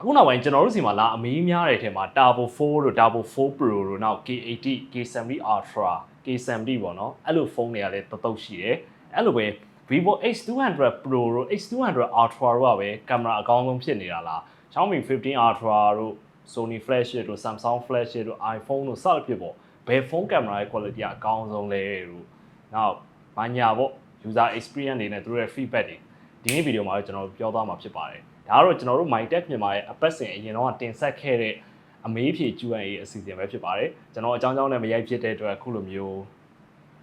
အခုနောက်ပိုင်းကျွန်တော်တို့စီမှာလာအမေးများတဲ့ထဲမှာ Turbo 4တို့ Turbo 4 Pro တို့နောက် K80 K70 Ultra K70 ပေါ့နော်အဲ့လိုဖုန်းတွေကလည်းတတုတ်ရှိတယ်အဲ့လိုပဲ Vivo X200 Pro တို့ X200 Ultra တို့ကပဲကင်မရာအကောင်းဆုံးဖြစ်နေတာလား Xiaomi 15 Ultra တို့ Sony flagship တို့ Samsung flagship တို့ iPhone တို့စသဖြင့်ပေါ့ဘယ်ဖုန်းကင်မရာရဲ့ quality ကအကောင်းဆုံးလဲတို့နောက်ဘာညာပေါ့ user experience တွေနဲ့သူတို့ရဲ့ feedback တွေဒီနေ့ဗီဒီယိုမှာတော့ကျွန်တော်ပြောသွားမှာဖြစ်ပါတယ် ဒါကတော့ကျွန်တော်တို့ MyTech မြန်မာရဲ့အပတ်စဉ်အရင်တော့တင်ဆက်ခဲ့တဲ့အမေးဖြေ Q&A အစီအစဉ်ပဲဖြစ်ပါတယ်ကျွန်တော်အကြောင်းကြောင်းနဲ့မရိုက်ဖြစ်တဲ့အတွက်အခုလိုမျိုး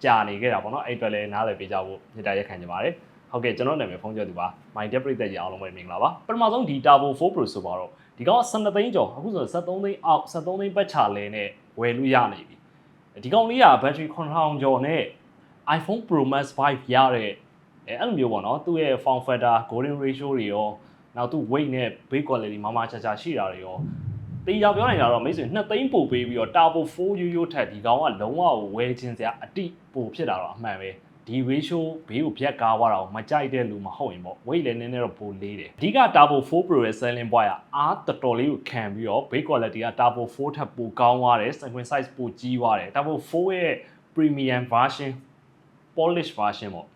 ကြာနေခဲ့တာပေါ့နော်အဲ့အတွက်လည်းနားလည်ပေးကြဖို့ညတာရက်ခံကြပါတယ်ဟုတ်ကဲ့ကျွန်တော်နာမည်ဖုန်းကျော်သူပါ MyTech ပြည်သက်ကြီးအားလုံးပဲမင်္ဂလာပါပထမဆုံးဒီ Turbo 4 Pro ဆိုပါတော့ဒီကောင်က12သိန်းကျော်အခုဆို73သိန်းအောက်73သိန်းပတ်ချလဲနဲ့ဝယ်လို့ရနေပြီဒီကောင်လေးကဘက်ထရီ9000ကျော်နဲ့ iPhone Pro Max 5ရတဲ့အဲအဲ့လိုမျိုးပေါ့နော်သူ့ရဲ့ form factor golden ratio တွေရော နောက်သူ့ weight နဲ့ build quality မမချာချာရှိတာတွေရောတေးရောက်ပြောနိုင်တာတော့မိတ်ဆွေ2သိန်းပို့ပေးပြီးတော့ Turbo 4ရိုးရိုးထက်ဒီကောင်ကလုံးဝကိုဝယ်ခြင်းစရာအတိပို့ဖြစ်တာတော့အမှန်ပဲဒီ ratio ဘေးကိုဖြတ်ကားသွားတာကိုမကြိုက်တဲ့လူမဟုတ်ရင်ပေါ့ weight လည်းနည်းနည်းတော့ပိုလေးတယ်အဓိက Turbo 4 Pro ရဲ့ selling point ကအားတော်တော်လေးကိုခံပြီးတော့ build quality က Turbo 4ထက်ပိုကောင်းသွားတယ် screen size ပိုကြီးသွားတယ် Turbo 4ရဲ့ premium version polish version ပေါ့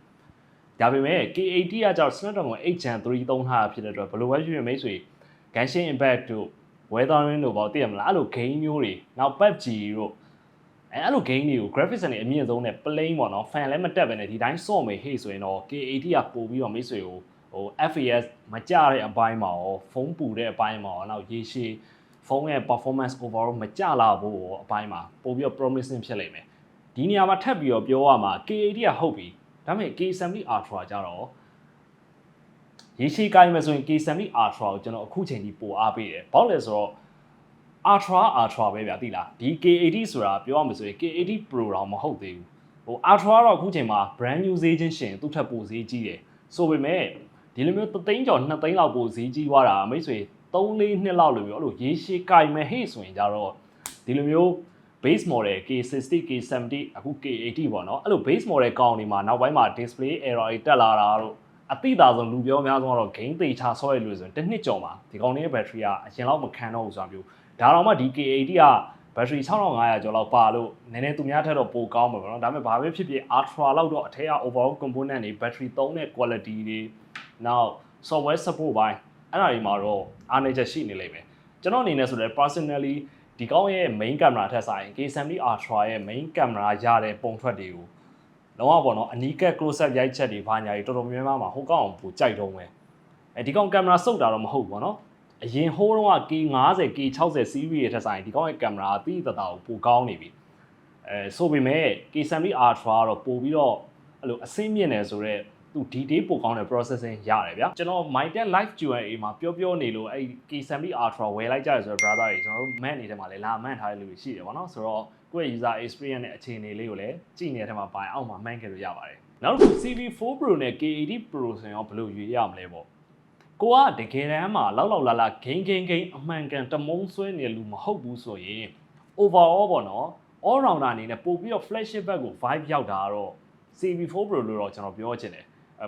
ဒါပေမဲ့ K80 ကကြောင့် Snapdragon 8 Gen 3သုံးထားတာဖြစ်တဲ့အတွက်ဘယ်လိုပဲဖြစ်ဖြစ်မိတ်ဆွေ Genshin Impact တို့ Weathering တို့ပေါ့သိရမလားအဲ့လို game မျိုးတွေနောက် PUBG တို့အဲအဲ့လို game တွေကို graphics နဲ့အမြင့်ဆုံးနဲ့ plain ပေါ့နော် fan လည်းမတက်ပဲနဲ့ဒီတိုင်းစော့မေဟေ့ဆိုရင်တော့ K80 ကပို့ပြီးတော့မိတ်ဆွေကိုဟို FPS မကြတဲ့အပိုင်းမှာရောဖုန်းပူတဲ့အပိုင်းမှာရောနောက်ရေရှည်ဖုန်းရဲ့ performance overall မကြလာဘူးရောအပိုင်းမှာပို့ပြီးတော့ promising ဖြစ်လိမ့်မယ်ဒီနေရာမှာထပ်ပြီးတော့ပြောရမှာ K80 ကဟုတ်ပြီ ဒါပေမဲ့ K70 Ultra ကြတော့ရေရှည်ကိုင်းမယ်ဆိုရင် K70 Ultra ကိုကျွန်တော်အခုချိန်ကြီးပိုအားပေးတယ်ဘာလို့လဲဆိုတော့ Ultra Ultra ပဲဗျာသိလားဒီ K80 ဆိုတာပြောရမှာဆိုရင် K80 Pro တော့မဟုတ်သေးဘူးဟို Ultra တော့အခုချိန်မှာ brand new ဈေးချင်းရှင်သူ့ထက်ပိုဈေးကြီးတယ်ဆိုပေမဲ့ဒီလိုမျိုး3သိန်းကျော်2သိန်းလောက်ပိုဈေးကြီးသွားတာမိတ်ဆွေ3-4နှစ်လောက်လိုမျိုးအဲ့လိုရေရှည်ကိုင်မယ်ဟေ့ဆိုရင်ကြတော့ဒီလိုမျိုး base model K60 K70 အခု K80 ပေါ့နော်အဲ့လို base model ကောင်းနေမှာနောက်ပိုင်းမှာ display error တွေတက်လာတာတို့အတိအသာဆုံးလူပြောများဆုံးကတော့ gain သေချာဆော့ရလို့ဆိုရင်တစ်နှစ်ကျော်မှာဒီကောင်လေးရဲ့ battery ကအရင်လောက်မခံတော့ဘူးဆိုတာမျိုးဒါတော့မှဒီ K80 က battery 6500ကျော်လောက်ပါလို့နည်းနည်းသူများထက်တော့ပိုကောင်းမှာပေါ့နော်ဒါပေမဲ့ဘာပဲဖြစ်ဖြစ် ultra လောက်တော့အထက်က overall component တွေ battery သုံးတဲ့ quality တွေနောက် software support ဘိုင်းအဲ့ဒါတွေမှာတော့အားနည်းချက်ရှိနေလိမ့်မယ်ကျွန်တော်အနေနဲ့ဆိုတော့ personally ဒီကောင်းရဲ့ main camera ထက်ဆိုင် K70 Ultra ရဲ့ main camera ရတဲ့ပုံထွက်တွေကိုလုံးဝပေါ့နော်အနီးကပ် close up ရိုက်ချက်တွေဘာညာတွေတော်တော်များများမှာဟိုကောင်းအောင်ပိုကြိုက်တော့မယ်အဲဒီကောင်း camera စုပ်တာတော့မဟုတ်ဘူးပေါ့နော်အရင်ဟိုးတော့က K50 K60 series ရဲ့ထက်ဆိုင်ဒီကောင်းရဲ့ camera အသီးတတာကိုပိုကောင်းနေပြီအဲဆိုပေမဲ့ K70 Ultra ကတော့ပိုပြီးတော့အဲ့လိုအဆင့်မြင့်နေဆိုတော့ သူ detail ပိုကောင်းတဲ့ processing ရတယ်ဗျာကျွန်တော် MyTech Live Q&A မှာပြောပြောနေလို့အဲ့ K70 Ultra ဝယ်လိုက်ကြရဆိုတော့ brother တွေကျွန်တော်တို့ man နေတဲ့မှာလည်းလာမှန်ထားတဲ့လူတွေရှိတယ်ဗောနော်ဆိုတော့ကိုယ့်ရဲ့ user experience နဲ့အခြေအနေလေးကိုလည်းကြည့်နေတဲ့ထဲမှာပိုင်အောင်မှာမှန်ခဲ့လို့ရပါတယ်နောက်တစ်ခု CV4 Pro နဲ့ K80 Pro ဆိုရင်ရောဘယ်လိုရွေးရမလဲပေါ့ကိုကတကယ်တမ်းမှာလောက်လောက်လာလာဂိမ်းဂိမ်းဂိမ်းအမှန်ကန်တမုံဆွဲနေတဲ့လူမဟုတ်ဘူးဆိုရင် overall ပေါ့နော် all rounder အနေနဲ့ပို့ပြီးတော့ flagship bag ကို vibe ရောက်တာကတော့ CV4 Pro လို့တော့ကျွန်တော်ပြောချင်တယ်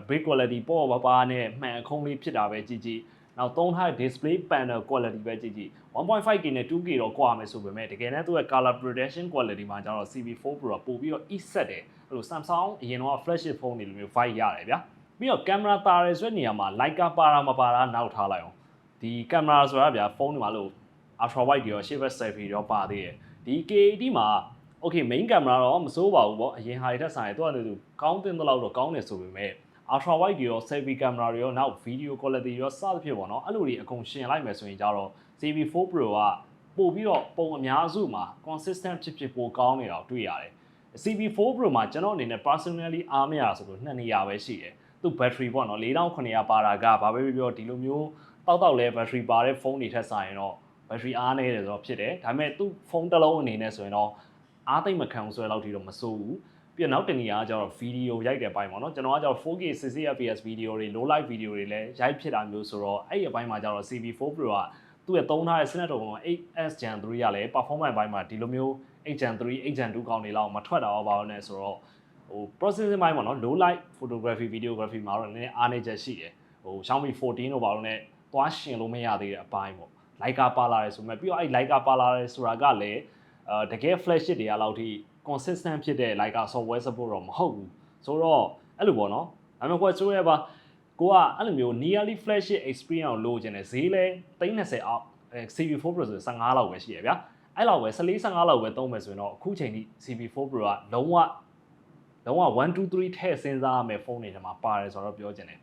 big quality ပေါ့ပါပါနဲ့မှန်အခုံးလေးဖြစ်တာပဲကြည့်ကြည့်နောက်သုံးထားတဲ့ display panel quality ပဲကြည့်ကြည့် 1.5K နဲ့ 2K တော့ကွာမယ်ဆိုပေမဲ့တကယ်တမ်းသူ့ရဲ့ color protection quality မှာကျတော့ CV4 Pro ကပို့ပြီးတော့ e-set တယ်အဲ့လို Samsung အရင်တော့ flagship phone တွေလိုမျိုး vibe ရတယ်ဗျာပြီးတော့ camera တာရဲဆိုတဲ့နေရာမှာ Leica ပါတာမပါတာနောက်ထားလိုက်အောင်ဒီ camera ဆိုတာဗျာဖုန်းတွေမှာလို့ ultra wide တွေရော shape selfie တွေရောပါသေးတယ်ဒီ K80 မှာ okay main camera တော့မစိုးပါဘူးပေါ့အရင်ဟာတွေထက်ဆိုင်တော့လည်းသူကောင်းတင်တဲ့လောက်တော့ကောင်းတယ်ဆိုပေမဲ့ ultra wide တွေရော selfie camera တွေရောနောက် video quality တွေရောစသဖြင့်ပေါ့နော်အဲ့လိုတွေအကုန်ရှင်လိုက်မယ်ဆိုရင်ကြတော့ CV4 Pro ကပို့ပြီးတော့ပုံအများစုမှာ consistent ဖြစ်ဖြစ်ပိုကောင်းနေတာကိုတွေ့ရတယ် CV4 Pro မှာကျွန်တော်အနေနဲ့ personally အားမရဆိုလို့နှစ်နေရာပဲရှိတယ်သူ battery ပေါ့နော်4900ပါတာကဘာပဲပြောဒီလိုမျိုးတောက်တောက်လဲ battery ပါတဲ့ဖုန်းတွေထက်ဆိုင်ရင်တော့ battery အားနေတယ်ဆိုတော့ဖြစ်တယ်ဒါပေမဲ့သူဖုန်းတစ်လုံးအနေနဲ့ဆိုရင်တော့အားသိမ့်မခံဆွဲလောက်ထိတော့မစိုးဘူး ပြီးတော့နောက်တစ်နေရာကကျတော့ video ရိုက်တဲ့အပိုင်းပေါ့နော်ကျွန်တော်ကကျတော့ 4K 60 fps video တွေ low light video တွေလည်းရိုက်ဖြစ်တာမျိုးဆိုတော့အဲ့ဒီအပိုင်းမှာကျတော့ CV4 Pro ကသူ့ရဲ့သုံးထားတဲ့ Snapdragon 8S Gen 3ကလည်း performance ဘိုင်းမှာဒီလိုမျိုး8 Gen 3 8 Gen 2ကောင်းနေလောက်မထွက်တာတော့ပါဘူးနဲ့ဆိုတော့ဟို processing ဘိုင်းပေါ့နော် low light photography videography မှာတော့နည်းနည်းအားနည်းချက်ရှိတယ်ဟို Xiaomi 14တို့ပါလို့ ਨੇ သွားရှင်လို့မရသေးတဲ့အပိုင်းပေါ့ Leica ပါလာတယ်ဆိုမဲ့ပြီးတော့အဲ့ Leica ပါလာတယ်ဆိုတာကလည်းအဲတကယ် flagship တွေကလောက်ထိ consistent ဖြစ်တဲ့ Leica software support တော့မဟုတ်ဘူးဆိုတော့အဲ့လိုပေါ့နော်ဒါပေမဲ့ကိုယ်ဆိုရဲပါကိုကအဲ့လိုမျိုး nearly flagship experience ကိုလိုချင်တယ်ဈေးလဲ30အောက်အဲ CV4 Pro ဆို15လောက်ပဲရှိရဗျာအဲ့လောက်ပဲ14 15လောက်ပဲသုံးမယ်ဆိုရင်တော့အခုချိန်ထိ CV4 Pro ကလုံးဝလုံးဝ1 2 3ထည့်စဉ်းစားရမယ်ဖုန်းတွေထဲမှာပါတယ်ဆိုတော့ပြောချင်တယ်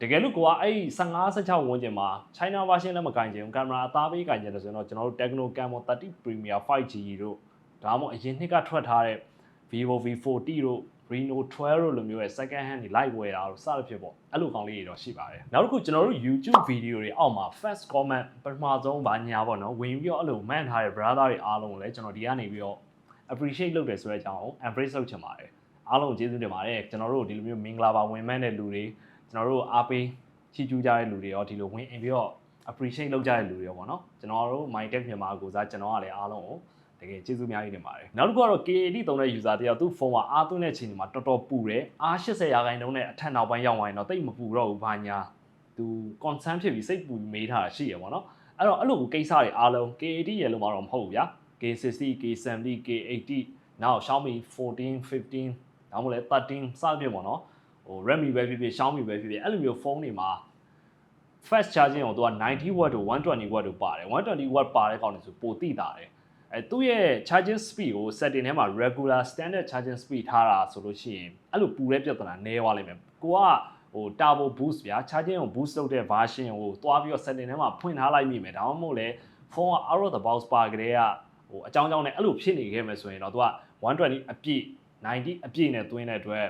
တကယ်လို့ကိုကအဲ့15 16ဝန်းကျင်မှာ China version လည်းမကင်ချင်ဘူးကင်မရာအသားပေးကင်ချင်တယ်ဆိုရင်တော့ကျွန်တော်တို့ Tecno Camon 30 Premier 5G တို့ ဒါမှမဟုတ်အရင်နှစ်ကထွက်ထားတဲ့ Vivo V40 တို့ Reno 12တို့လိုမျိုးရဲ့ second hand တွေ live ဝယ်တာတို့စသဖြင့်ပေါ့အဲ့လိုကောင်းလေးတွေတော့ရှိပါတယ်နောက်တစ်ခုကျွန်တော်တို့ YouTube video တွေအောက်မှာ first comment ပထမဆုံးဗာညာပေါ့နော်ဝင်ပြီးတော့အဲ့လို man ထားတဲ့ brother တွေအားလုံးကိုလည်းကျွန်တော်ဒီကနေပြီးတော့ appreciate လုပ်တယ်ဆိုတဲ့အကြောင်းကို embrace လုပ်ချင်ပါတယ်အားလုံးကျေးဇူးတင်ပါတယ်ကျွန်တော်တို့ဒီလိုမျိုးမင်္ဂလာပါဝင်မှန်းတဲ့လူတွေကျွန်တော်တို့အားပေးချီးကျူးကြတဲ့လူတွေရောဒီလိုဝင်အင်ပြီးတော့ appreciate လုပ်ကြတဲ့လူတွေရောပေါ့နော်ကျွန်တော်တို့ MyTech မြန်မာကိုစားကျွန်တော်ကလည်းအားလုံးကို တကယ်ကျေးဇူးအများကြီးတင်ပါတယ်နောက်တစ်ခုကတော့ KAD သုံးတဲ့ user တယောက်သူ့ဖုန်းမှာအားသွင်းတဲ့ချိန်မှာတော်တော်ပူတယ်အား80ရာခိုင်နှုန်းနဲ့အထက်နောက်ပိုင်းရောက်သွားရင်တော့တိတ်မပူတော့ဘူးဘာညာသူ concern ဖြစ်ပြီးစိတ်ပူမေးထားတာရှိရပေါ့နော်အဲ့တော့အဲ့လိုကိစ္စတွေအားလုံး KAD ရဲ့လို့မတော့မဟုတ်ဘူးဗျာ K60 K70 K80 နောက် Xiaomi 14 15နောက်မလဲ13စသဖြင့်ပေါ့နော်ဟို Redmi ပဲဖြစ်ဖြစ် Xiaomi ပဲဖြစ်ဖြစ်အဲ့လိုမျိုးဖုန်းတွေမှာ fast charging ကိုသူက90 watt တို့120 watt တို့ပါတယ်120 watt ပါတဲ့ကောင်တွေဆိုပိုတိတာတယ် အဲသူ့ရဲ့ charging speed ကို setting ထဲမှာ regular standard charging speed ထားတာဆိုလို့ရှိရင်အဲ့လိုပူတဲ့ပြဿနာနည်းသွားလိမ့်မယ်ကိုကဟို turbo boost ဗျာ charging ကို boost လုပ်တဲ့ version ကိုတွားပြီးတော့ setting ထဲမှာဖွင့်ထားလိုက်မိမယ်ဒါမှမဟုတ်လေဖုန်းက out of the box ပါကြတဲ့ကဟိုအကြောင်းကြောင်းနဲ့အဲ့လိုဖြစ်နေခဲ့မယ်ဆိုရင်တော့သူက120အပြည့်90အပြည့်နဲ့တွင်းတဲ့အတွက်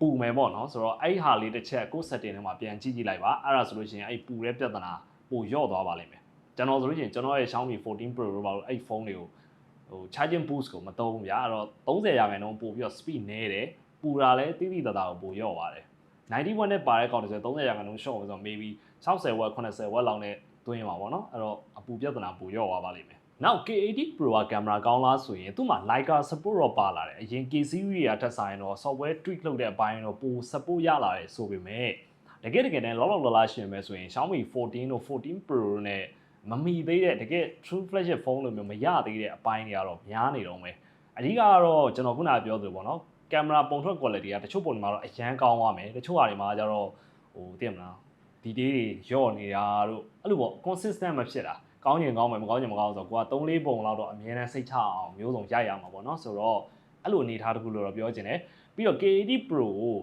ပူမယ်ပေါ့နော်ဆိုတော့အဲ့ဟာလေးတစ်ချက်ကို setting ထဲမှာပြန်ကြည့်ကြည့်လိုက်ပါအဲ့ဒါဆိုလို့ရှိရင်အဲ့ပူတဲ့ပြဿနာပိုလျော့သွားပါလိမ့်မယ် ကျွန်တော်ဆိုလို့ရှိရင်ကျွန်တော်ရဲ့ Xiaomi 14 Pro တို့ပါလို့အဲ့ဖုန်းတွေကိုဟို charging boost ကိုမသုံးဘူးဗျာအဲ့တော့30ရာခိုင်နှုန်းပို့ပြီးတော့ speed နည်းတယ်ပူတာလည်းတိတိတသားကိုပိုလျော့ပါတယ်90 watt နဲ့ပါတဲ့ကောင်တွေဆို30ရာခိုင်နှုန်း short ဆိုတော့ maybe 60 watt 80 watt လောက်နဲ့တွင်းပါပေါ့နော်အဲ့တော့အပူပြဿနာပိုလျော့သွားပါလိမ့်မယ်နောက် K80 Pro ကကင်မရာကောင်းလားဆိုရင်သူ့မှာ Leica support တော့ပါလာတယ်အရင် K series ကထက်ဆိုင်တော့ software tweak လုပ်တဲ့အပိုင်းတော့ပို support ရလာတယ်ဆိုပေမဲ့တကယ်တကယ်တမ်းလောလောလလာရှင်ပဲဆိုရင် Xiaomi 14တို့14 Pro နဲ့ မမီသေးတဲ့တကယ် true flagship phone လိုမျိုးမရသေးတဲ့အပိုင်းတွေကတော့များနေတော့မယ်အဓိကကတော့ကျွန်တော်ခုနပြောသလိုပေါ့နော်ကင်မရာပုံထွက် quality ကတချို့ပုံတွေမှာတော့အရန်ကောင်းသွားမယ်တချို့ဟာတွေမှာကျတော့ဟိုသိမလားဒီတေးတွေရော့နေတာတို့အဲ့လိုပေါ့ consistent မဖြစ်တာကောင်းရင်ကောင်းမယ်မကောင်းရင်မကောင်းဆိုတော့ကိုက3 4ပုံလောက်တော့အမြဲတမ်းစိတ်ချအောင်မျိုးစုံရိုက်ရမှာပေါ့နော်ဆိုတော့အဲ့လိုအနေထားတစ်ခုလို့တော့ပြောချင်တယ်ပြီးတော့ K80 Pro ကို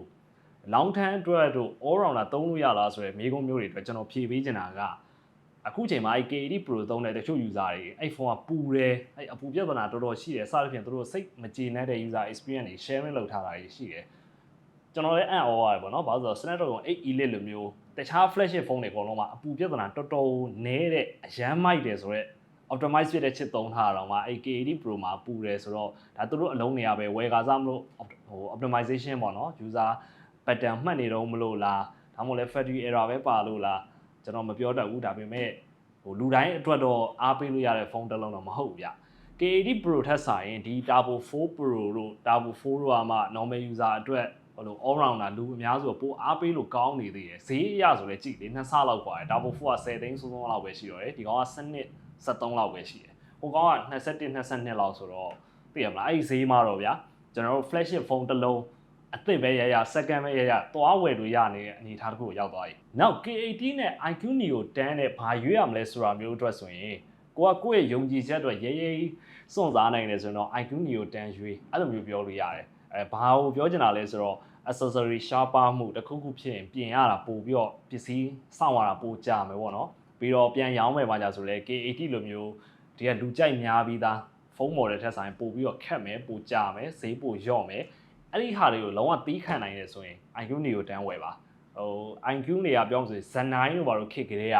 long term အတွက်တို့ all rounder သုံးလို့ရလားဆိုရယ်မိကုံးမျိုးတွေအတွက်ကျွန်တော်ဖြေပေးချင်တာက အခုချိန်မှာအဲ့ K80 Pro သုံးတဲ့တချို့ user တွေအဲ့ဖုန်းကပူတယ်အဲ့အပူပြဿနာတော်တော်ရှိတယ်စသဖြင့်တို့စိတ်မကျေနပ်တဲ့ user experience တွေ sharing လုပ်ထားတာတွေရှိတယ်ကျွန်တော်လည်းအံ့ဩရတယ်ပေါ့နော်ဘာလို့ဆိုတော့ Snapdragon 8 Elite လိုမျိုးတခြား flagship ဖုန်းတွေအကုန်လုံးမှာအပူပြဿနာတော်တော်နည်းတဲ့အရန်မိုက်တယ်ဆိုတော့ optimize ဖြစ်တဲ့ချစ်သုံးထားတာတော့မှအဲ့ K80 Pro မှာပူတယ်ဆိုတော့ဒါသူတို့အလုံးနေရပဲဝယ်ကားစားမလို့ဟို optimization ပေါ့နော် user pattern မှတ်နေတော့မလို့လားဒါမှမဟုတ်လဲ factory error ပဲပါလို့လား ကျွန်တော်မပြောတတ်ဘူးဒါပေမဲ့ဟိုလူတိုင်းအတွက်တော့အားပေးလို့ရတဲ့ဖုန်းတစ်လုံးတော့မဟုတ်ဘူးဗျ K80 Pro ထက်ဆိုင်ဒီ Turbo 4 Pro တို့ Turbo 4တို့ကမှ normal user အတွက်ဟိုလို all rounder လူအများစုပိုအားပေးလို့ကောင်းနေသေးတယ်ဈေးအရဆိုလဲကြည့်လေနှစ်ဆလောက်กว่าတယ် Turbo 4က10သိန်းစုံစုံလောက်ပဲရှိတော့တယ်ဒီကောင်က7နှစ်73လောက်ပဲရှိတယ်ဟိုကောင်က21 22လောက်ဆိုတော့သိရမလားအဲ့ဒီဈေးမှာတော့ဗျာကျွန်တော်တို့ flagship phone တစ်လုံး အသစ်ပဲရရ second ပဲရရသွားဝယ်လို့ရနေတဲ့အနေအထားတစ်ခုကိုရောက်သွားပြီ။နောက် K80 နဲ့ IQ Neo 10နဲ့ဘာရွေးရမလဲဆိုတာမျိုးအတွက်ဆိုရင်ကိုကကိုယ့်ရဲ့ယုံကြည်ချက်အတွက်ရဲရဲစွန့်စားနိုင်တယ်ဆိုရင်တော့ IQ Neo 10ရွေးအဲ့လိုမျိုးပြောလို့ရတယ်။အဲဘာကိုပြောချင်တာလဲဆိုတော့ accessory sharper မှုတစ်ခုခုဖြစ်ရင်ပြင်ရတာပို့ပြီးတော့ပစ္စည်းစောင့်ရတာပိုကြာမယ်ပေါ့နော်။ပြီးတော့ပြန်ရောင်းမယ်ပါကြဆိုလဲ K80 လိုမျိုးဒီကလူကြိုက်များပြီးသားဖုန်း model ထက်ဆိုင်ပို့ပြီးတော့ခက်မယ်ပိုကြာမယ်ဈေးပိုလျော့မယ် အဲ့ဒီဟာတွေကိုလုံးဝတီးခံနိုင်တယ်ဆိုရင် IQ တွေကိုတန်းဝယ်ပါဟို IQ တွေကပြောမှဆိုရင် Zen 9တို့ဘာလို့ခစ်ကြတဲ့က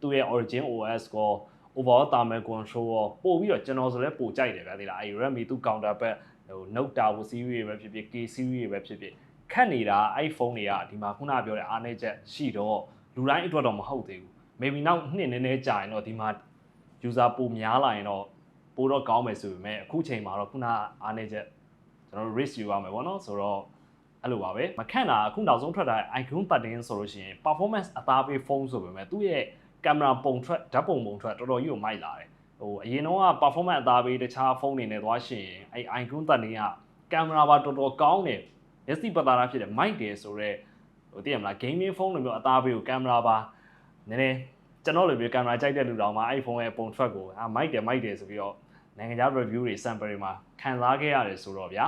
သူ့ရဲ့ origin OS ကို overall thermal control ကိုပို့ပြီးတော့ကျွန်တော်ဆိုလဲပို့ကြိုက်တယ်ဗျာဒီလားအဲ့ Redmi သူ counter back ဟို Note Turbo series တွေပဲဖြစ်ဖြစ် K series တွေပဲဖြစ်ဖြစ်ခက်နေတာအဲ့ဖုန်းတွေကဒီမှာခုနပြောတဲ့အားနည်းချက်ရှိတော့လူတိုင်းအတွက်တော့မဟုတ်သေးဘူး maybe နောက်နှစ်နည်းနည်းကြာရင်တော့ဒီမှာ user ပိုများလာရင်တော့ပိုတော့ကောင်းမယ်ဆိုပေမဲ့အခုချိန်မှာတော့ခုနအားနည်းချက် ကျွန်တော်တို့ risk ယူရမယ်ပေါ့နော်ဆိုတော့အဲ့လိုပါပဲမခန့်တာအခုနောက်ဆုံးထွက်တာ icon button ဆိုလို့ရှိရင် performance အသားပေးဖုန်းဆိုပေမဲ့သူ့ရဲ့ကင်မရာပုံထွက်ဓာတ်ပုံပုံထွက်တော်တော်ကြီးကိုမိုက်လာတယ်ဟိုအရင်တော့က performance အသားပေးတခြားဖုန်းတွေနဲ့သွားရှင်အဲ့ icon တက်နေကကင်မရာပါတော်တော်ကောင်းတယ်မျက်စိပတ်သားတာဖြစ်တယ်မိုက်တယ်ဆိုတော့ဟိုသိရမလား gaming phone လိုမျိုးအသားပေးကိုကင်မရာပါနည်းနည်းကျွန်တော်လိုမျိုးကင်မရာကြိုက်တဲ့လူတောင်မှ iPhone ရဲ့ပုံထွက်ကိုအာမိုက်တယ်မိုက်တယ်ဆိုပြီးတော့နိုင်ငံခြား review တွေ sample တွေမှာခံစားခဲ့ရတယ်ဆိုတော့ဗျာ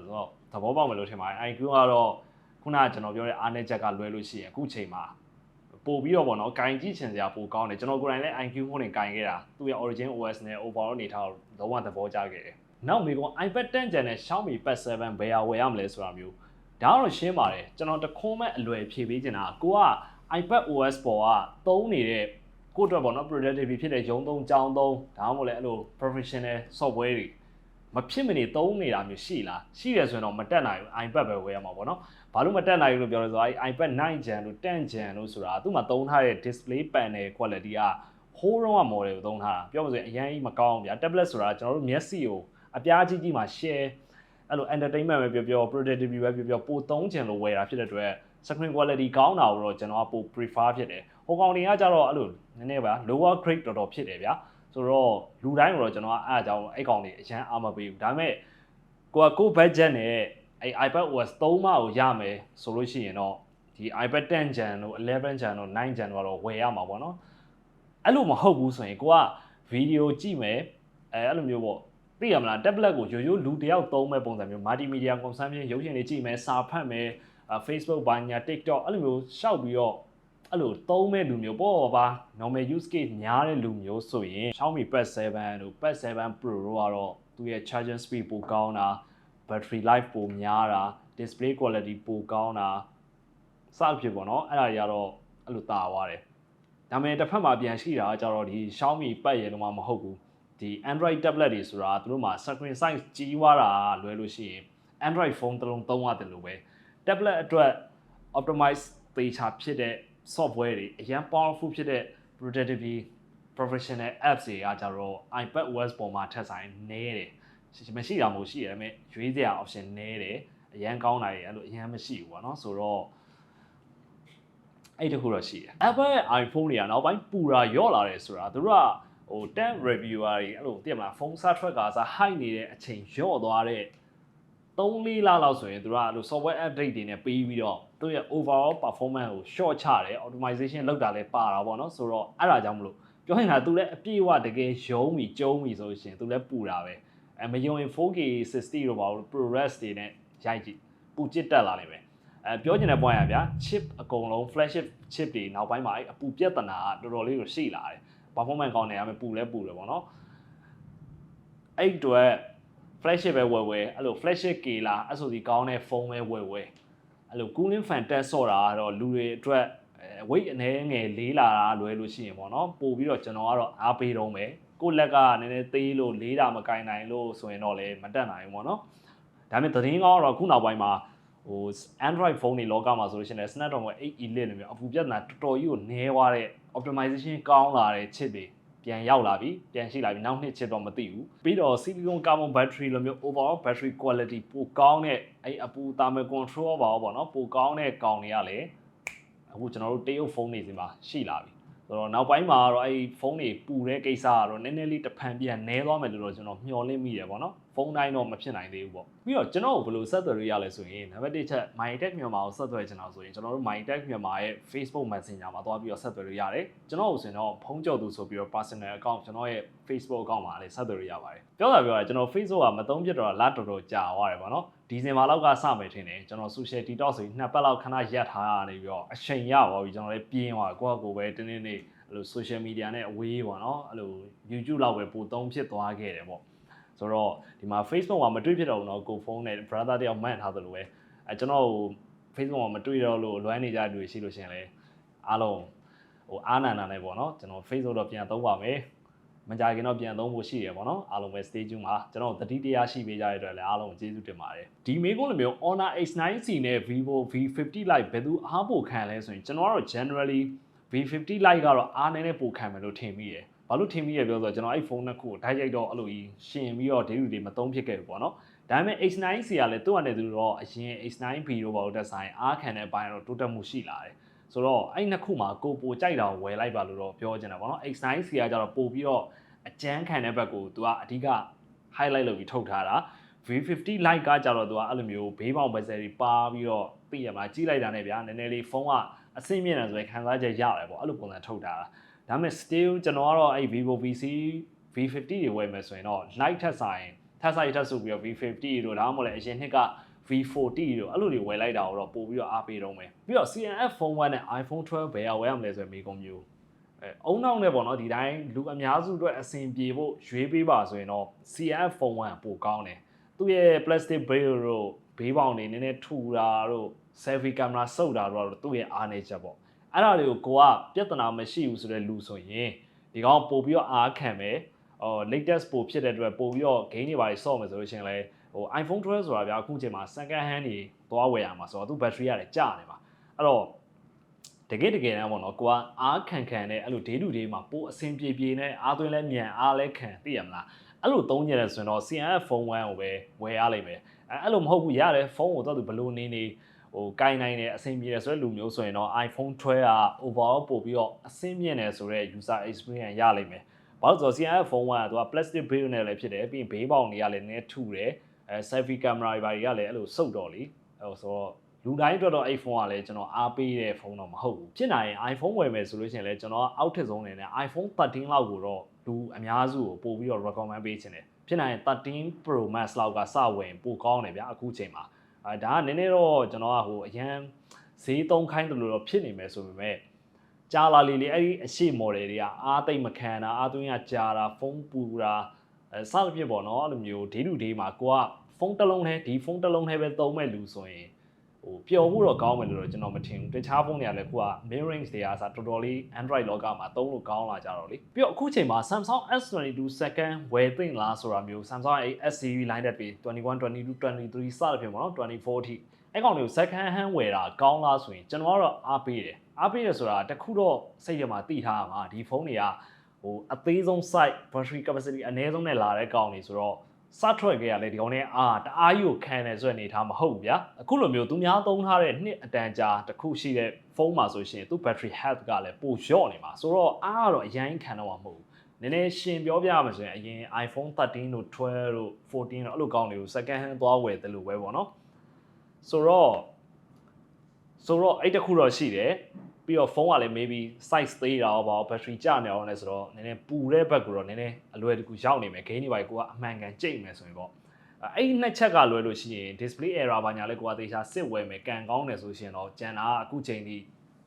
အဲ့တော့သဘောပေါက်မယ်လို့ထင်ပါတယ် IQ ကတော့ခုနကကျွန်တော်ပြောတဲ့အားနည်းချက်ကလွဲလို့ရှိရင်အခုချိန်မှာပို့ပြီးတော့ပေါ့နော်ကင်ကြည့်ချင်စရာပိုကောင်းတယ်ကျွန်တော်ကိုယ်တိုင်လည်း IQ ဖုန်းနဲ့ကင်ခဲ့တာသူ့ရဲ့ origin OS နဲ့ overall အနေထားကိုလုံးဝသဘောကျခဲ့တယ်နောက်မိကော iPad 10 Gen နဲ့ Xiaomi Pad 7ဘယ်ဟာဝယ်ရမလဲဆိုတာမျိုးဒါကတော့ရှင်းပါတယ်ကျွန်တော်တခွန်းမဲ့အလွယ်ဖြေပေးချင်တာကိုက iPad OS ပေါ်ကသုံးနေတဲ့ကိုယ့်အတွက်ပေါ့နော် productivity ဖြစ်တဲ့ရုံးသုံးကြောင်းသုံးဒါမှမဟုတ်လည်းအဲ့လို professional software တွေ မဖြစ်မနေသုံးနေတာမျိုးရှိလားရှိတယ်ဆိုရင်တော့မတက်နိုင်ဘူး iPad ပဲဝယ်ရမှာပေါ့နော်ဘာလို့မတက်နိုင်ဘူးလို့ပြောလို့ဆိုတော့ iPad 9 Gen လို့10 Gen လို့ဆိုတာသူ့မှာသုံးထားတဲ့ display panel quality ကဟိုးတော့က model ကိုသုံးထားတာပြောမှဆိုရင်အရင်ကြီးမကောင်းဘူးဗျာ tablet ဆိုတာကျွန်တော်တို့မျက်စိကိုအပြားကြီးကြီးမှာ share အဲ့လို entertainment ပဲပြောပြော productivity ပဲပြောပြောပိုသုံးချင်လို့ဝယ်တာဖြစ်တဲ့အတွက် screen quality ကောင်းတာကိုတော့ကျွန်တော်ကပို prefer ဖြစ်တယ်ဟိုကောင်တွေကကြတော့အဲ့လိုနည်းနည်းပါ lower grade တော်တော်ဖြစ်တယ်ဗျာ ဆိုတော့လူတိုင်းကိုတော့ကျွန်တော်ကအဲ့အကြောင်းအဲ့ကောင်တွေအရန်အားမပေးဘူးဒါပေမဲ့ကိုကကို budget နဲ့အဲ့ iPad OS 3မှကိုရမယ်ဆိုလို့ရှိရင်တော့ဒီ iPad 10 Gen တို့11 Gen တို့9 Gen တို့ကတော့ဝယ်ရမှာပေါ့နော်အဲ့လိုမဟုတ်ဘူးဆိုရင်ကိုကဗီဒီယိုကြည့်မယ်အဲအဲ့လိုမျိုးပေါ့သိရမလား tablet ကိုရိုးရိုးလူတစ်ယောက်သုံးမဲ့ပုံစံမျိုး multimedia consumption ရုပ်ရှင်တွေကြည့်မယ်စာဖတ်မယ် Facebook ဘာညာ TikTok အဲ့လိုမျိုးရှောက်ပြီးတော့ အဲ့လိုသုံးမဲ့လူမျိုးပေါ့ပါ normal use case များတဲ့လူမျိုးဆိုရင် Xiaomi Pad 7တို့ Pad 7 Pro တို့ကတော့သူရဲ့ charging speed ပိုကောင်းတာ battery life ပိုများတာ display quality ပိုကောင်းတာစသဖြင့်ပေါ့နော်အဲ့ဒါတွေကတော့အဲ့လိုတာသွားတယ်ဒါပေမဲ့တစ်ဖက်မှာပြန်ရှိတာကကြတော့ဒီ Xiaomi Pad ရေလုံးဝမဟုတ်ဘူးဒီ Android tablet တွေဆိုတာသူတို့မှာ screen size ကြီးွားတာလွယ်လို့ရှိရင် Android phone တစ်လုံးသုံးရတယ်လို့ပဲ tablet အတွက် optimize သေချာဖြစ်တဲ့ software တွေအရင် powerful ဖြစ်တဲ့ productivity professional apps တွေကကြတော့ iPad OS ပေါ်မှာထပ်ဆိုင်နေတယ်မရှိတာမျိုးရှိရတယ်ဒါပေမဲ့ရွေးစရာ option နေတယ်အရင်ကောင်းတာတွေအဲ့လိုအရင်မရှိဘူးပေါ့နော်ဆိုတော့အဲ့တခုတော့ရှိတယ် Apple ရဲ့ iPhone တွေကနောက်ပိုင်းပူတာရော့လာတယ်ဆိုတာသူတို့ကဟို10 reviewer တွေအဲ့လိုသိရမလားဖုန်း software ကစား high နေတဲ့အချိန်ရော့သွားတဲ့ 3-4လလောက်ဆိုရင်သူကအဲ့လို software update တွေနဲ့ပြီးပြီးတော့သူရဲ့ overall performance ကို short ချတယ် optimization လုပ်တာလည်းပါတာပေါ့နော်ဆိုတော့အဲ့ဒါကြောင့်မလို့ပြောရင်ကသူလည်းအပြည့်အဝတကယ်ရုံးပြီကျုံးပြီဆိုလို့ရှိရင်သူလည်းပူတာပဲအဲမယုံရင် 4K 60တော့ပါဘူး ProRes တွေနဲ့ရိုက်ကြည့်ပူကျစ်တက်လာလိမ့်မယ်အဲပြောချင်တဲ့ point ရဗျာ chip အကုန်လုံး flagship chip တွေနောက်ပိုင်းမှာအပူပြတ်တနာကတော်တော်လေးကိုရှိလာတယ် performance ကောင်းနေရမယ်ပူလဲပူတယ်ပေါ့နော်အဲ့အတွက် flagship ပဲဝယ်ဝယ်အဲ့လို flagship ကေလာ SOC ကောင်းတဲ့ဖုန်းပဲဝယ်ဝယ်အဲ့လို cooling fan တက်ဆော့တာကတော့လူတွေအတွက်အဲ weight အနည်းငယ်လေးလာတာလွယ်လို့ရှိရင်ပေါ့နော်ပို့ပြီးတော့ကျွန်တော်ကတော့အားပေးတော့မယ်ကိုယ့်လက်ကနည်းနည်းသေးလို့လေးတာမကင်နိုင်လို့ဆိုရင်တော့လည်းမတက်နိုင်ဘူးပေါ့နော်ဒါပေမဲ့သတင်းကောင်းတော့ခုနောက်ပိုင်းမှာဟို Android ဖုန်းတွေလောကမှာဆိုလို့ရှိရင် Snapdragon 8 Elite လိုမျိုးအပူပြတ်နာတော်တော်ကြီးကိုနည်းသွားတဲ့ optimization ကောင်းလာတဲ့ chip တွေ ပြန်ရောက်လာပြီပြန်ရှိလာပြီနောက်နှစ်ချစ်တော့မသိဘူးပြီးတော့ silicon carbon battery လိုမျိုး overall battery quality ပိုကောင်းတဲ့အဲ့အပူ thermal control ပါဘောပေါ့နော်ပိုကောင်းတဲ့ကောင်တွေကလည်းအခုကျွန်တော်တို့တရုတ်ဖုန်းတွေစီမှာရှိလာပြီဆိုတော့နောက်ပိုင်းမှာတော့အဲ့ဖုန်းတွေပူတဲ့ကိစ္စကတော့နည်းနည်းလေးတဖန်ပြန်နဲသွားမယ်လို့တော့ကျွန်တော်မျှော်လင့်မိတယ်ပေါ့နော် ဖုန်းတိုင်းတော့မဖြစ်နိုင်သေးဘူးပေါ့ပြီးတော့ကျွန်တော်ကိုဘယ်လိုဆက်သွယ်လို့ရလဲဆိုရင်နံပါတ်1ချက် MyTech မြန်မာကိုဆက်သွယ်ချင်တာဆိုရင်ကျွန်တော်တို့ MyTech မြန်မာရဲ့ Facebook Messenger မှာသွားပြီးတော့ဆက်သွယ်လို့ရတယ်ကျွန်တော်ကိုဆိုရင်တော့ဖုန်းကြော်သူဆိုပြီးတော့ personal account ကျွန်တော်ရဲ့ Facebook account မှာလည်းဆက်သွယ်လို့ရပါတယ်ပြောတာပြောတာကျွန်တော် Facebook ကမသုံးဖြစ်တော့လားတော်တော်ကြာသွားတယ်ပေါ့နော်ဒီဇင်ဘာလောက်ကစမယ်ထင်တယ်ကျွန်တော် social detox ဆိုပြီးနှစ်ပတ်လောက်ခဏရပ်ထားရနေပြီးတော့အချိန်ရပါပြီကျွန်တော်လည်းပြင်းသွားကိုယ့်အကိုပဲတင်းတင်းနေအဲ့လို social media နဲ့အဝေးပေါ့နော်အဲ့လို YouTube လောက်ပဲပိုသုံးဖြစ်သွားခဲ့တယ်ပေါ့ ဆိုတော့ဒီမှာ Facebook မှာမတွေ့ဖြစ်တော့ဘူးเนาะကိုဖုန်းနဲ့ brother တယောက်မှန်ထားသလိုပဲအဲကျွန်တော် Facebook မှာမတွေ့တော့လို့လွမ်းနေကြတဲ့လူတွေရှိလို့ရှိရင်လည်းအားလုံးဟိုအားနာနာနဲ့ပေါ့နော်ကျွန်တော် Facebook တော့ပြန်သုံးပါမယ်မကြခင်တော့ပြန်သုံးဖို့ရှိရပေါ့နော်အားလုံးပဲ stay tuned ပါကျွန်တော်တတိတရားရှိပေးကြတဲ့အတွက်လည်းအားလုံးကျေးဇူးတင်ပါတယ်ဒီမေးခွန်းလိုမျိုး Honor X9C နဲ့ Vivo V50 Lite ဘယ်သူအားပိုခံလဲဆိုရင်ကျွန်တော်ကတော့ generally V50 Lite ကတော့အားနည်းနည်းပိုခံမယ်လို့ထင်မိတယ် ဘာလို့ထင်မိရပြောဆိုတော့ကျွန်တော်အဲ့ဖုန်းနှစ်ခုကိုဓာတ်ရိုက်တော့အဲ့လိုကြီးရှင်ပြီးတော့ဒေလူတွေမသုံးဖြစ်ခဲ့ဘူးပေါ့နော်ဒါပေမဲ့ X9C ကလည်းသူ့အနေနဲ့သူတော့အရင် X9B တို့ဘာလို့တက်ဆိုင်အားခံတဲ့ဘိုင်းတော့တိုးတက်မှုရှိလာတယ်ဆိုတော့အဲ့နှစ်ခုမှာကိုပိုကြိုက်တာကိုဝယ်လိုက်ပါလို့တော့ပြောချင်တာပေါ့နော် X9 စီကကြတော့ပို့ပြီးတော့အကျန်းခံတဲ့ဘက်ကိုသူကအဓိက highlight လုပ်ပြီးထုတ်ထားတာ V50 Lite ကကြတော့သူကအဲ့လိုမျိုးဘေးပေါင်ဘက်ဆယ်တွေပါပြီးတော့သိရမှာကြီးလိုက်တာနဲ့ဗျာနည်းနည်းလေးဖုန်းကအဆင့်မြင့်တယ်ဆိုရင်ခံစားချက်ရတယ်ပေါ့အဲ့လိုပုံစံထုတ်ထားတာ ဒါပေမဲ့ still ကျွန်တော်ကတော့အဲ့ Vivo VC V50 တွေဝယ်မယ်ဆိုရင်တော့ Lite ထက်ဆိုင်ထက်ဆိုင်ထက်ဆိုပြီးတော့ V50 တို့ဒါမှမဟုတ်လည်းအရင်နှစ်က V40 တို့အဲ့လိုတွေဝယ်လိုက်တာတော့ပို့ပြီးတော့အားပေးတော့မယ်ပြီးတော့ CNF Phone 1နဲ့ iPhone 12ဘယ်ရဝယ်ရမလဲဆိုရင်မိကုံမျိုးအဲအုံနောက်နဲ့ပေါ့နော်ဒီတိုင်းလူအများစုအတွက်အဆင်ပြေဖို့ရွေးပေးပါဆိုရင်တော့ CNF Phone 1ပိုကောင်းတယ်သူ့ရဲ့ plastic build တို့ဘေးပေါင်တွေနည်းနည်းထူတာတို့ selfie camera စုပ်တာတို့ကတော့သူ့ရဲ့အားနည်းချက်ပေါ့ အဲ့ဒါတွေကိုကိုကပြဿနာမရှိဘူးဆိုတဲ့လူဆိုရင်ဒီကောင်ပို့ပြီးတော့အားခံမယ်ဟို latest ပို့ဖြစ်တဲ့အတွက်ပို့ပြီးတော့ gain တွေပါဆော့မယ်ဆိုလို့ရှိရင်လည်းဟို iPhone 12ဆိုတာဗျာအခုချိန်မှာ second hand တွေသွားဝယ်ရမှာဆိုတော့သူ battery ရတယ်ကြာနေမှာအဲ့တော့တကယ်တကယ်တမ်းပေါ့နော်ကိုကအားခံခံနဲ့အဲ့လို day to day မှာပို့အဆင်ပြေပြေနဲ့အားသွင်းလဲမြန်အားလဲခံသိရမလားအဲ့လိုသုံးကြတယ်ဆိုရင်တော့ CNF phone 1ကိုပဲဝယ်ရလိမ့်မယ်အဲ့အဲ့လိုမဟုတ်ဘူးရတယ်ဖုန်းကိုတော့သူဘလို့နေနေ ဟိုကိုင်နိုင်တယ်အဆင်ပြေတယ်ဆိုတဲ့လူမျိုးဆိုရင်တော့ iPhone 12က overall ပို့ပြီးတော့အဆင်မြင့်တယ်ဆိုတဲ့ user experience ရလိမ့်မယ်ဘာလို့ဆိုတော့ CNF phone 1ကသူက plastic build နဲ့လည်းဖြစ်တယ်ပြီးရင်ဘေးပေါင်တွေကလည်းနည်းထူတယ်အဲ selfie camera တွေဘာတွေကလည်းအဲ့လိုစုပ်တော့လီအဲ့ဆိုတော့လူတိုင်းအတွက်တော့ iPhone ကလည်းကျွန်တော်အားပေးတဲ့ဖုန်းတော့မဟုတ်ဘူးဖြစ်နိုင်ရင် iPhone ဝယ်မယ်ဆိုလို့ရှိရင်လည်းကျွန်တော်အောက်ထစ်ဆုံးနေနဲ့ iPhone 13လောက်ကိုတော့လူအများစုကိုပို့ပြီးတော့ recommend ပေးချင်တယ်ဖြစ်နိုင်ရင်13 Pro Max လောက်ကစဝင်ပိုကောင်းတယ်ဗျအခုချိန်မှာ အဲဒါကနည်းနည်းတော့ကျွန်တော်ကဟိုအရန်ဈေးသုံးခိုင်းတယ်လို့တော့ဖြစ်နေမယ်ဆိုပေမဲ့ကြာလာလေလေအဲ့ဒီအရှိ model တွေကအားသိမ့်မခံတာအားသွင်းရကြာတာဖုန်းပူတာအဲစသဖြင့်ပေါ့နော်အဲ့လိုမျိုး day to day မှာကိုကဖုန်းတစ်လုံးနဲ့ဒီဖုန်းတစ်လုံးနဲ့ပဲသုံးမဲ့လူဆိုရင် ဟိုပျော်ဖို့တော့ကောင်းမယ်လို့တော့ကျွန်တော်မထင်ဘူးတခြားဖုန်းတွေကလည်းခုက mid range တွေကဆိုတော်တော်လေး Android လောကမှာသုံးလို့ကောင်းလာကြတော့လေပြီးတော့အခုချိန်မှာ Samsung S22 second ဝယ်သိမ့်လားဆိုတာမျိုး Samsung ရဲ့ S series line တက်ပြီး21 22 23စသဖြင့်ပေါ့နော်24ထိအဲ့ကောင်တွေကို second hand ဝယ်တာကောင်းလားဆိုရင်ကျွန်တော်ကတော့အားပေးတယ်အားပေးတယ်ဆိုတာတခုတော့စိတ်ထဲမှာသိထားရမှာဒီဖုန်းတွေကဟိုအသေးဆုံး site battery capacity အနည်းဆုံးနဲ့လာတဲ့ကောင်တွေဆိုတော့ စထွက်ခဲ့ရလေဒီကောင်နဲ့အာတအားကြီးကိုခံတယ်ဆိုတဲ့အနေထားမဟုတ်ဘူးဗျာအခုလိုမျိုးသူများသုံးထားတဲ့နှစ်အတန်ကြာတစ်ခုရှိတဲ့ဖုန်းမှာဆိုရှင်သူ battery health ကလည်းပိုလျော့နေမှာဆိုတော့အားကတော့အရင်ခံတော့မှာမဟုတ်ဘူးနည်းနည်းရှင်ပြောပြမှာဆိုရင်အရင် iPhone 13တို့12တို့14တို့အဲ့လိုကောင်းတွေကို second hand သွားဝယ်တယ်လို့ပဲပေါ့နော်ဆိုတော့ဆိုတော့အဲ့တခုတော့ရှိတယ် ပြီးတော့ဖုန်းကလည်း maybe size သေးတာရောပါ battery ကျနေအောင်လဲဆိုတော့နည်းနည်းပူတဲ့ဘက်ကိုတော့နည်းနည်းအလွယ်တကူရောက်နေမယ် gain တွေပါကိုကအမှန်ကန်ကြိတ်မယ်ဆိုရင်ပေါ့အဲ့ဒီနှစ်ချက်ကလွယ်လို့ရှိရင် display error ဘာညာလဲကိုကသေချာစစ်ဝယ်မယ်ကန်ကောင်းတယ်ဆိုရှင်တော့ကျန်တာအခုချိန်ထိ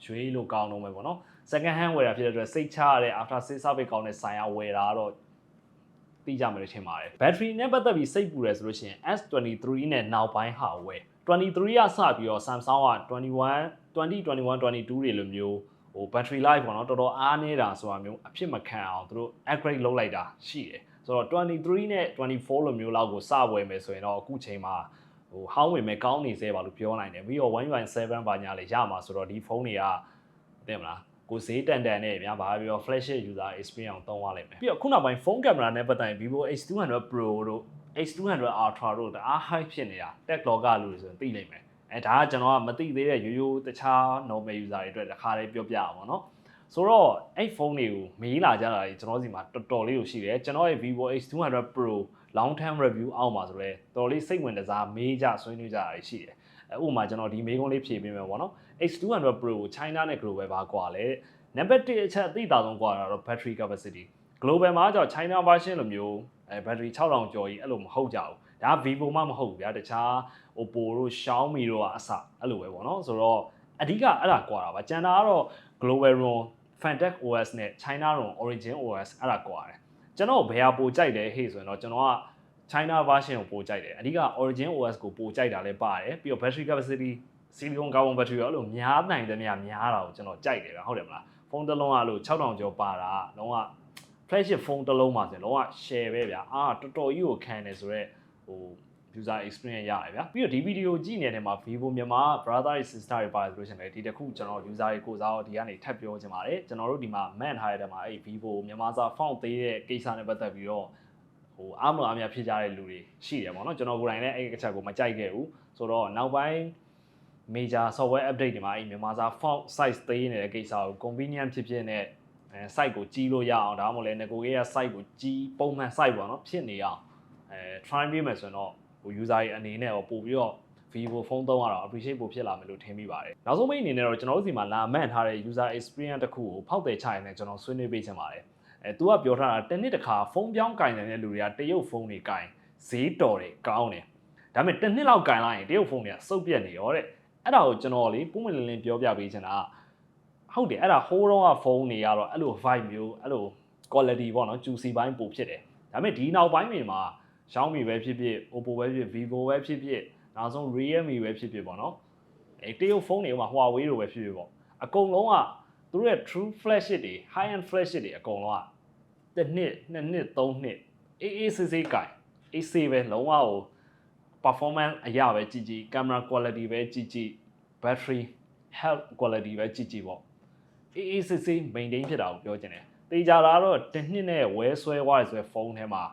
ရွေးလို့ကောင်းတော့မယ်ပေါ့နော် second hand ဝယ်တာဖြစ်တဲ့အတွက်စိတ်ချရတဲ့ after sales service ကောင်းတဲ့ဆိုင်ရဝယ်တာတော့သိကြမယ်လို့ထင်ပါတယ် battery နဲ့ပတ်သက်ပြီးစိတ်ပူတယ်ဆိုလို့ရှိရင် S23 နဲ့နောက်ပိုင်းဟာဝယ် 23ကစပြီးတော့ Samsung က21 20 21 22တွေလိုမျိုးဟို battery life ပေါ့နော်တော်တော်အားနေတာဆိုတာမျိုးအဖြစ်မခံအောင်သူတို့ upgrade လုပ်လိုက်တာရှိတယ်ဆိုတော့23နဲ့24လိုမျိုးလောက်ကိုစဝယ်မယ်ဆိုရင်တော့အခုချိန်မှာဟိုဟောင်းဝင်မဲ့ကောင်းနေသေးပါလို့ပြောနိုင်တယ်ပြီးတော့ One UI 7ပါညာလေရမှာဆိုတော့ဒီဖုန်းတွေကသိမလားကိုဈေးတန်တန်နဲ့ဗျာဘာပြော flagship user experience အောင်သုံးရလိမ့်မယ်ပြီးတော့ခုနောက်ပိုင်းဖုန်းကင်မရာနဲ့ပတ်သက်ရင် Vivo X200 Pro တို့ X200 Ultra တို့တအား high ဖြစ်နေတာ tech log လို့ဆိုရင်သိနိုင်မယ်အဲဒါကကျွန်တော်ကမသိသေးတဲ့ရိုးရိုးတခြား normal user တွေအတွက်တစ်ခါလေးပြောပြအောင်ပါနော်ဆိုတော့အဲ့ဖုန်းတွေကိုမေးလာကြတာကြီးကျွန်တော်စီမှာတော်တော်လေးကိုရှိတယ်ကျွန်တော်ရဲ့ Vivo X200 Pro long term review အောင်ပါဆိုတော့တော်လေးစိတ်ဝင်တစားမေးကြဆွေးနွေးကြတာရှိတယ်ဥပမာကျွန်တော်ဒီမေးခွန်းလေးဖြေပေးမယ်ပေါ့နော် X200 Pro ကို China နဲ့ global ဘာကွာလဲနံပါတ်1အချက်အသိသာဆုံးကွာတာတော့ battery capacity global မှာကြောင့် China version လိုမျိုးအဲ battery 6000ကျော်ကြီးအဲ့လိုမဟုတ်ကြဘူးဒါ Vivo မှမဟုတ်ဘူးဗျာတခြား Oppo တို့ Xiaomi တို့ကအစအဲ့လိုပဲပေါ့နော်ဆိုတော့အဓိကအဲ့ဒါကွာတာပါကျန်တာကတော့ global ROM Fantech OS နဲ့ China ROM Origin OS အဲ့ဒါကွာတယ်ကျွန်တော်ဘယ်ဟာပိုကြိုက်လဲဟေ့ဆိုရင်တော့ကျွန်တော်က China version ကိုပိုကြိုက်တယ်အဓိက Origin OS ကိုပိုကြိုက်တာလည်းပါတယ်ပြီးတော့ battery capacity silicon carbon battery ရောအဲ့လိုများနိုင်တယ်များများတာကိုကျွန်တော်ကြိုက်တယ်ဗျဟုတ်တယ်မလားဖုန်းတစ်လုံးကလို့6000ကျော်ပါတာလုံးဝ flagship phone တစ်လုံးပါဆိုရင်လုံးဝ share ပဲဗျာအာတော်တော်ကြီးကိုခံတယ်ဆိုတော့ဟို user experience ရတယ်ဗျာပြီးတော့ဒီဗီဒီယိုကြည့်နေတဲ့နေမှာ Vivo မြန်မာ brother တွေ sister တွေပါတယ်ဆိုလို့ရှိရင်လည်းဒီတစ်ခုကျွန်တော် user တွေကိုစားတော့ဒီကနေထပ်ပြောချင်ပါတယ်ကျွန်တော်တို့ဒီမှာ man ထားရတဲ့မှာအဲ့ Vivo မြန်မာစာ font သေးတဲ့ကိစ္စနဲ့ပတ်သက်ပြီးတော့ဟိုအားမလို့အများဖြစ်ကြတဲ့လူတွေရှိတယ်ပေါ့နော်ကျွန်တော်ကိုယ်တိုင်လည်းအဲ့အချက်ကိုမကြိုက်ခဲ့ဘူးဆိုတော့နောက်ပိုင်း major software update တွေမှာအဲ့မြန်မာစာ font size သေးနေတဲ့ကိစ္စကို convenient ဖြစ်ဖြစ်နဲ့ အဲ site ကိုကြီးလို့ရအောင်ဒါမှမဟုတ်လည်းငကိုကြီးက site ကိုကြီးပုံမှန် site ပေါ့နော်ဖြစ်နေအောင်အဲ try ပေးမယ်ဆိုရင်တော့ဟို user တွေအနေနဲ့တော့ပို့ပြီးတော့ Vivo ဖုန်းသုံးရတော့ appreciate ပိုဖြစ်လာမယ်လို့ထင်မိပါတယ်။နောက်ဆုံးမိတ်အနေနဲ့တော့ကျွန်တော်တို့စီမှာလာမှန်ထားတဲ့ user experience တစ်ခုကိုဖောက်တယ်ချရင်လည်းကျွန်တော်ဆွေးနွေးပေးချင်ပါတယ်။အဲ तू ကပြောထားတာတစ်နှစ်တစ်ခါဖုန်းပြောင်းကင်နေတဲ့လူတွေကတရုတ်ဖုန်းတွေကင်ဈေးတော်တယ်ကောင်းတယ်။ဒါပေမဲ့တစ်နှစ်လောက်ကင်လိုက်ရင်တရုတ်ဖုန်းတွေကစုပ်ပြတ်နေရောတဲ့။အဲ့ဒါကိုကျွန်တော်လေးပုံမှန်လင်းလင်းပြောပြပေးချင်တာက ဟုတ်တယ်အဲ့ဒါဟိုးတော့ကဖုန်းတွေကတော့အဲ့လို vibe မျိုးအဲ့လို quality ပေါ့နော် juicy ဘိုင်းပိုဖြစ်တယ်။ဒါပေမဲ့ဒီနောက်ပိုင်းတွေမှာ Xiaomi ပဲဖြစ်ဖြစ် Oppo ပဲဖြစ်ဖြစ် Vivo ပဲဖြစ်ဖြစ်နောက်ဆုံး Realme ပဲဖြစ်ဖြစ်ပေါ့နော်အဲတရုတ်ဖုန်းတွေဥပမာ Huawei တို့ပဲဖြစ်ဖြစ်ပေါ့အကုန်လုံးကသူတို့ရဲ့ true flagship တွေ high end flagship တွေအကုန်လုံးကတစ်နှစ်နှစ်နှစ်သုံးနှစ်အေးအေးဆေးဆေးကြိုင်အေးဆေးပဲလုံးဝဟို performance အရာပဲကြည့်ကြည့် camera quality ပဲကြည့်ကြည့် battery health quality ပဲကြည့်ကြည့်ပေါ့ အေးအေးဆေးဆေး maintain ဖြစ်တာကိုပြောချင်တယ်တေချာတာတော့တစ်နှစ်နဲ့ဝဲဆွဲသွားရဆိုဖုန်းထဲမှာ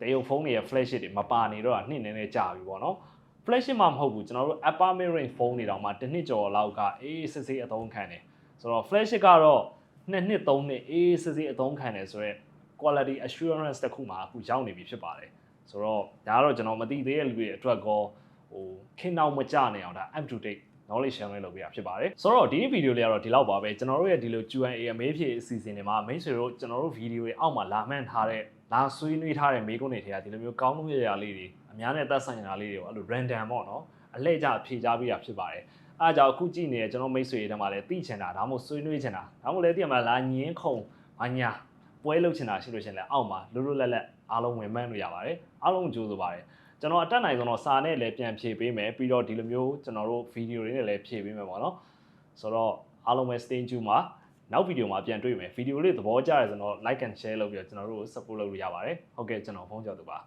တရုတ်ဖုန်းတွေရဲ့ flagship တွေမပါနေတော့တာနှစ်နည်းနည်းကြာပြီပေါ့နော် flagship မှမဟုတ်ဘူးကျွန်တော်တို့ upper mid range ဖုန်းတွေတောင်မှတစ်နှစ်ကျော်လောက်ကအေးစစ်စစ်အသုံးခံတယ်ဆိုတော့ flagship ကတော့နှစ်နှစ်သုံးနှစ်အေးစစ်စစ်အသုံးခံတယ်ဆိုတော့ quality assurance တစ်ခုမှအခုရောက်နေပြီဖြစ်ပါတယ်ဆိုတော့ဒါကတော့ကျွန်တော်မသိသေးတဲ့လူတွေအတွက်ကောဟိုခင်အောင်မကြနေအောင်ဒါ up to date knowledge sharing လုပ်ပေးတာဖြစ်ပါတယ်ဆိုတော့ဒီနေ့ဗီဒီယိုလေးကတော့ဒီလောက်ပါပဲကျွန်တော်တို့ရဲ့ဒီလို Q&A အမေးဖြေအစီအစဉ်တွေမှာမိတ်ဆွေတို့ကျွန်တော်တို့ဗီဒီယိုတွေအောက်မှာလာမှန်းထားတဲ့လာဆွေးနွေးထားတဲ့မေးခွန်းတွေထဲကဒီလိုမျိုးကောင်းမှုရရာလေးတွေအများနဲ့သက်ဆိုင်ရာလေးတွေကိုအဲ့လို random ပေါ့နော်အလှည့်ကျဖြေချပေးတာဖြစ်ပါတယ်အားကြောင့်အခုကြည့်နေတဲ့ကျွန်တော်မိတ်ဆွေတွေထဲမှာလည်းသိချင်တာဒါမှမဟုတ်ဆွေးနွေးချင်တာဒါမှမဟုတ်လည်းသိရမှာလာညင်းခုံဘာညာပွဲလုပ်ချင်တာရှိလို့ရှရင်လည်းအောက်မှာလွတ်လွတ်လပ်လပ်အားလုံးဝင်မှန်းလို့ရပါတယ်အားလုံးကြိုးဆိုပါတယ် ကျွန်တော်အတက်နိုင်ဆုံးတော့စာနဲ့လည်းပြန်ဖြေပေးမယ်ပြီးတော့ဒီလိုမျိုးကျွန်တော်တို့ဗီဒီယိုတွေနဲ့လည်းဖြေပေးမယ်ပေါ့နော်ဆိုတော့အားလုံးပဲ stay tuned ပါနောက်ဗီဒီယိုမှာပြန်တွေ့မယ်ဗီဒီယိုလေးသဘောကျရဆိုတော့ like and share လုပ်ပြီးတော့ကျွန်တော်တို့ကို support လုပ်လို့ရပါတယ်ဟုတ်ကဲ့ကျွန်တော်ဖုန်းကြော်သူပါ